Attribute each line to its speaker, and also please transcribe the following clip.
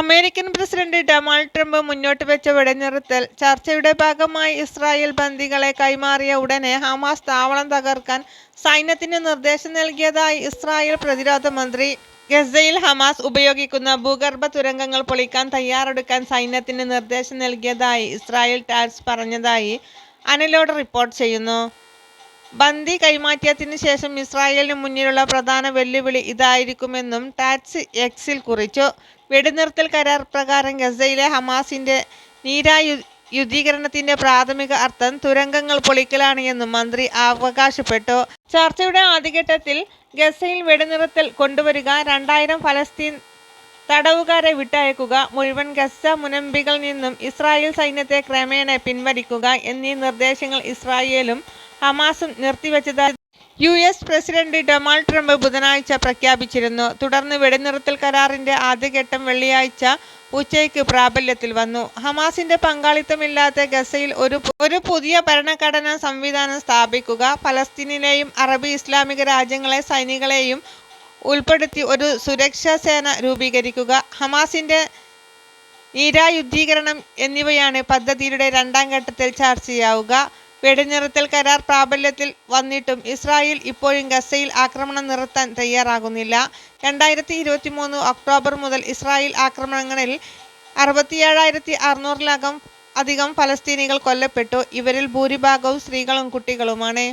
Speaker 1: American president Donald Trump മുന്നോട്ട് വെച്ച വെടിനിർത്തൽ ചർച്ചയുടെ ഭാഗമായി ഇസ്രായേൽ ബന്ദികളെ കൈമാറിയ ഉടനെ ഹമാസ് താവളം തകർക്കാൻ സൈന്യത്തിന് നിർദ്ദേശം നൽകിയതായി ഇസ്രായേൽ പ്രതിരോധ മന്ത്രി. ഗസയിൽ ഹമാസ് ഉപയോഗിക്കുന്ന ഭൂഗർഭ തുരങ്കങ്ങൾ പൊളിക്കാൻ തയ്യാറെടുക്കാൻ സൈന്യത്തിന് നിർദ്ദേശം നൽകിയതായി ഇസ്രായേൽ ടാറ്റ്സ് പറഞ്ഞതായി അനലോഡ് റിപ്പോർട്ട് ചെയ്യുന്നു. ബന്ദി കൈമാറ്റത്തിന് ശേഷം ഇസ്രായേലിന് മുന്നിലുള്ള പ്രധാന വെല്ലുവിളി ഇതായിരിക്കുമെന്നും ടാറ്റ്സ് എക്സിൽ കുറിച്ചു. വെടിനിർത്തൽ കരാർ പ്രകാരം ഗസയിലെ ഹമാസിന്റെ നിരായുധീകരണത്തിന്റെ പ്രാഥമിക അർത്ഥം തുരങ്കങ്ങൾ പൊളിക്കലാണ് എന്നും മന്ത്രി അവകാശപ്പെട്ടു. ചർച്ചയുടെ ആദ്യഘട്ടത്തിൽ ഗസയിൽ വെടിനിർത്തൽ കൊണ്ടുവരിക, രണ്ടായിരം ഫലസ്തീൻ തടവുകാരെ വിട്ടയക്കുക, മുഴുവൻ ഗസ മുനമ്പികളിൽ നിന്നും ഇസ്രായേൽ സൈന്യത്തെ ക്രമേണ പിൻവലിക്കുക എന്നീ നിർദ്ദേശങ്ങൾ ഇസ്രായേലും ഹമാസും നിർത്തിവെച്ചതായി U. S. President Donald Trump ബുധനാഴ്ച പ്രഖ്യാപിച്ചിരുന്നു. തുടർന്ന് വെടിനിർത്തൽ കരാറിന്റെ ആദ്യഘട്ടം വെള്ളിയാഴ്ച ഉച്ചയ്ക്ക് പ്രാബല്യത്തിൽ വന്നു. ഹമാസിന്റെ പങ്കാളിത്തമില്ലാത്ത ഗസയിൽ ഒരു ഒരു പുതിയ ഭരണഘടനാ സംവിധാനം സ്ഥാപിക്കുക, ഫലസ്തീനിലെയും അറബി ഇസ്ലാമിക രാജ്യങ്ങളെ സൈനികളെയും ഉൾപ്പെടുത്തി ഒരു സുരക്ഷാ സേന രൂപീകരിക്കുക, ഹമാസിന്റെ നിരായുധീകരണം എന്നിവയാണ് പദ്ധതിയുടെ രണ്ടാം ഘട്ടത്തിൽ ചർച്ചയാവുക. വെടിനിർത്തൽ കരാർ പ്രാബല്യത്തിൽ വന്നിട്ടും ഇസ്രായേൽ ഇപ്പോഴും ഗസയിൽ ആക്രമണം നിർത്താൻ തയ്യാറാകുന്നില്ല. രണ്ടായിരത്തി ഇരുപത്തി മൂന്ന് ഒക്ടോബർ മുതൽ ഇസ്രായേൽ ആക്രമണങ്ങളിൽ അറുപത്തിയേഴായിരത്തി അധികം ഫലസ്തീനികൾ കൊല്ലപ്പെട്ടു. ഇവരിൽ ഭൂരിഭാഗവും സ്ത്രീകളും കുട്ടികളുമാണ്.